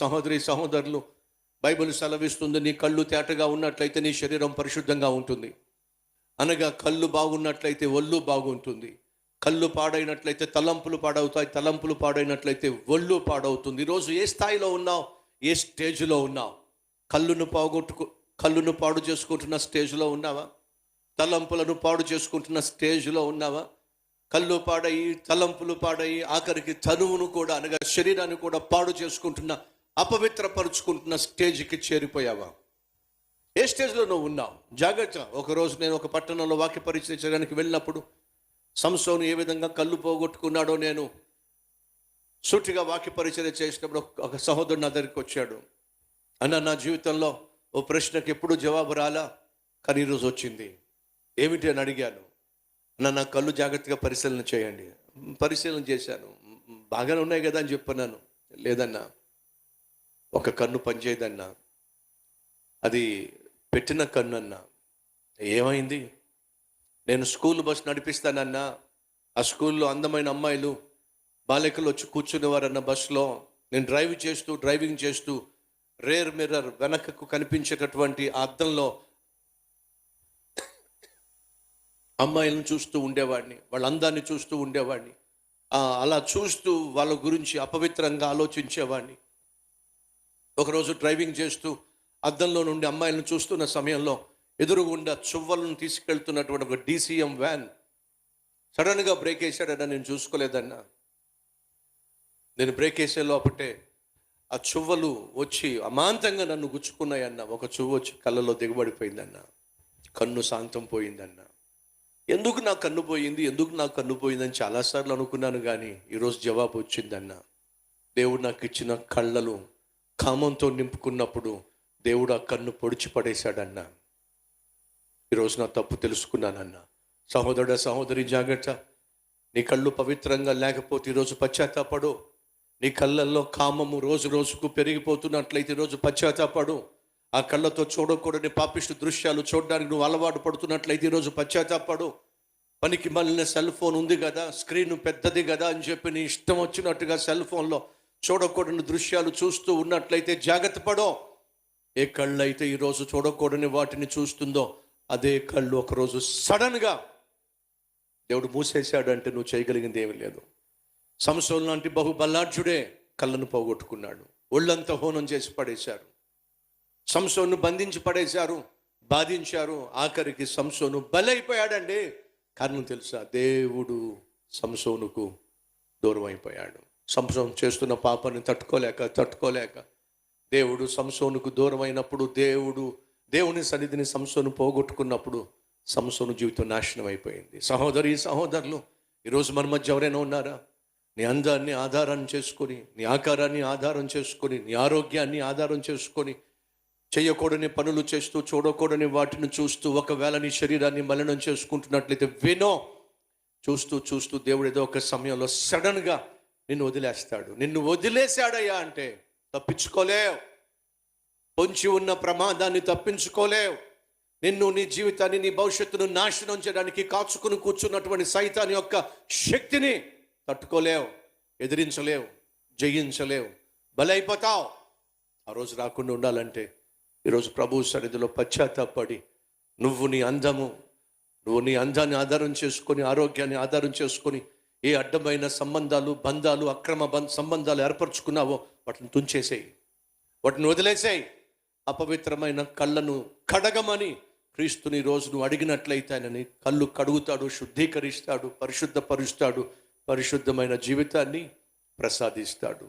సహోదరి సహోదరులు బైబిల్ సెలవిస్తుంది నీ కళ్ళు తేటగా ఉన్నట్లయితే నీ శరీరం పరిశుద్ధంగా ఉంటుంది. అనగా కళ్ళు బాగున్నట్లయితే ఒళ్ళు బాగుంటుంది. కళ్ళు పాడైనట్లయితే తలంపులు పాడవుతాయి తలంపులు పాడైనట్లయితే ఒళ్ళు పాడవుతుంది. ఈరోజు ఏ స్థాయిలో ఉన్నావు? ఏ స్టేజ్లో ఉన్నావు? కళ్ళును పోగొట్టుకు కళ్ళును పాడు చేసుకుంటున్న స్టేజ్లో ఉన్నావా? తలంపులను పాడు చేసుకుంటున్న స్టేజ్లో ఉన్నావా? కళ్ళు పాడయి తలంపులు పాడయి ఆఖరికి తనువును కూడా అనగా శరీరాన్ని కూడా పాడు చేసుకుంటున్న అపవిత్రపరుచుకుంటున్న స్టేజ్కి చేరిపోయావా? ఏ స్టేజ్లో నువ్వు ఉన్నావు? జాగ్రత్త. ఒకరోజు నేను ఒక పట్టణంలో వాక్య పరిచయం వెళ్ళినప్పుడు సంసోను ఏ విధంగా కళ్ళు పోగొట్టుకున్నాడో నేను సూటిగా వాక్య పరిచయం చేసినప్పుడు ఒక- ఒక సహోదరుడు నా దగ్గరికి వచ్చాడు. అన్న నా జీవితంలో ఓ ప్రశ్నకి ఎప్పుడు జవాబు రాలా? కానీ ఈరోజు వచ్చింది. ఏమిటి? అని అడిగాను. అన్న నా కళ్ళు జాగ్రత్తగా పరిశీలన చేయండి. పరిశీలన చేశాను. బాగానే ఉన్నాయి కదా అని చెప్పన్నాను. లేదన్నా ఒక కన్ను పనిచేయదన్నా అది పెట్టిన కన్ను అన్నా ఏమైంది? నేను స్కూల్ బస్ నడిపిస్తానన్నా ఆ స్కూల్లో అందమైన అమ్మాయిలు బాలికలు వచ్చి కూర్చునేవారన్న బస్సులో నేను డ్రైవ్ చేస్తూ డ్రైవింగ్ చేస్తూ రేర్ మిర్రర్ వెనకకు కనిపించేటటువంటి ఆ అద్దంలో అమ్మాయిలను చూస్తూ ఉండేవాడిని వాళ్ళ అందాన్ని చూస్తూ ఉండేవాడిని. అలా చూస్తూ వాళ్ళ గురించి అపవిత్రంగా ఆలోచించేవాడిని. ఒకరోజు డ్రైవింగ్ చేస్తూ అద్దంలో నుండి అమ్మాయిలను చూస్తున్న సమయంలో ఎదురుగుండా చువ్వలను తీసుకెళ్తున్నటువంటి ఒక డీసీఎం వ్యాన్ సడన్గా బ్రేక్ వేసాడన్నా నేను చూసుకోలేదన్నా. నేను బ్రేక్ వేసే లోపటే ఆ చువ్వలు వచ్చి అమాంతంగా నన్ను గుచ్చుకున్నాయన్న. ఒక చువ్వ వచ్చి కళ్ళలో దిగబడిపోయిందన్న. కన్ను శాంతం పోయిందన్న. ఎందుకు నా కన్ను పోయింది? ఎందుకు నా కన్ను పోయిందని చాలాసార్లు అనుకున్నాను కానీ ఈరోజు జవాబు వచ్చిందన్న. దేవుడు నాకు ఇచ్చిన కళ్ళలు కామంతో నింపుకున్నప్పుడు దేవుడు ఆ కన్ను పొడిచి పడేశాడన్న. ఈరోజు నా తప్పు తెలుసుకున్నానన్న. సహోదరుడ సహోదరి జాగ్రత్త. నీ కళ్ళు పవిత్రంగా లేకపోతే ఈరోజు పశ్చాత్తాపడు. నీ కళ్ళల్లో కామము రోజు రోజుకు పెరిగిపోతున్నట్లయితే ఈరోజు పశ్చాత్తాపడు. ఆ కళ్ళతో చూడకూడని పాపిష్టి దృశ్యాలు చూడడానికి నువ్వు అలవాటు పడుతున్నట్లయితే ఈరోజు పశ్చాత్తాపడు. పనికి మళ్ళీ సెల్ ఫోన్ ఉంది కదా స్క్రీన్ పెద్దది కదా అని చెప్పి నీ ఇష్టం వచ్చినట్టుగా సెల్ ఫోన్లో చూడకూడని దృశ్యాలు చూస్తూ ఉన్నట్లయితే జాగ్రత్త పడో. ఏ కళ్ళు అయితే ఈరోజు చూడకూడని వాటిని చూస్తుందో అదే కళ్ళు ఒకరోజు సడన్గా దేవుడు మూసేశాడు అంటే నువ్వు చేయగలిగింది ఏమీ లేదు. సంసోల్ లాంటి బహు కళ్ళను పోగొట్టుకున్నాడు. ఒళ్ళంతా హోనం చేసి పడేశారు. సంసోను బంధించి పడేశారు బాధించారు. ఆఖరికి సంసోను బలైపోయాడండి. కారణం తెలుసా? దేవుడు సంసోనుకు దూరం అయిపోయాడు సంసోను చేస్తున్న పాపాన్ని తట్టుకోలేక తట్టుకోలేక. దేవుడు సంసోనుకు దూరం అయినప్పుడు దేవుడు దేవుని సన్నిధిని సంసోను పోగొట్టుకున్నప్పుడు సంసోను జీవితం నాశనం అయిపోయింది. సహోదరి సహోదరులు ఈరోజు మన మధ్య ఎవరైనా ఉన్నారా? నీ అందాన్ని ఆధారం చేసుకొని నీ ఆకారాన్ని ఆధారం చేసుకొని నీ ఆరోగ్యాన్ని ఆధారం చేసుకొని చేయకూడని పనులు చేస్తూ చూడకూడని వాటిని చూస్తూ ఒకవేళ నీ శరీరాన్ని మలినం చేసుకుంటున్నట్లయితే వినో. చూస్తూ చూస్తూ దేవుడు ఏదో ఒక సమయంలో సడన్గా నిన్ను వదిలేస్తాడు. నిన్ను వదిలేశాడయ్యా అంటే తప్పించుకోలేవు. పొంచి ఉన్న ప్రమాదాన్ని తప్పించుకోలేవు. నిన్ను నీ జీవితాన్ని నీ భవిష్యత్తును నాశనం చేయడానికి కాచుకుని కూర్చున్నటువంటి సైతాన్ని యొక్క శక్తిని తట్టుకోలేవు ఎదిరించలేవు జయించలేవు. బలైపోతావు. ఆ రోజు రాకుండా ఉండాలంటే ఈరోజు ప్రభు సన్నిధిలో పశ్చాత్తాపడి నువ్వు నీ అందము నువ్వు నీ అందాన్ని ఆధారం చేసుకొని ఆరోగ్యాన్ని ఆధారం చేసుకొని ఏ అడ్డమైన సంబంధాలు బంధాలు అక్రమ సంబంధాలు ఏర్పరచుకున్నావో వాటిని తుంచేసేయి. వాటిని వదిలేసేయి. అపవిత్రమైన కళ్ళను కడగమని క్రీస్తుని రోజు నువ్వు అడిగినట్లయితే ఆయనని కళ్ళు కడుగుతాడు శుద్ధీకరిస్తాడు పరిశుద్ధపరుస్తాడు పరిశుద్ధమైన జీవితాన్ని ప్రసాదిస్తాడు.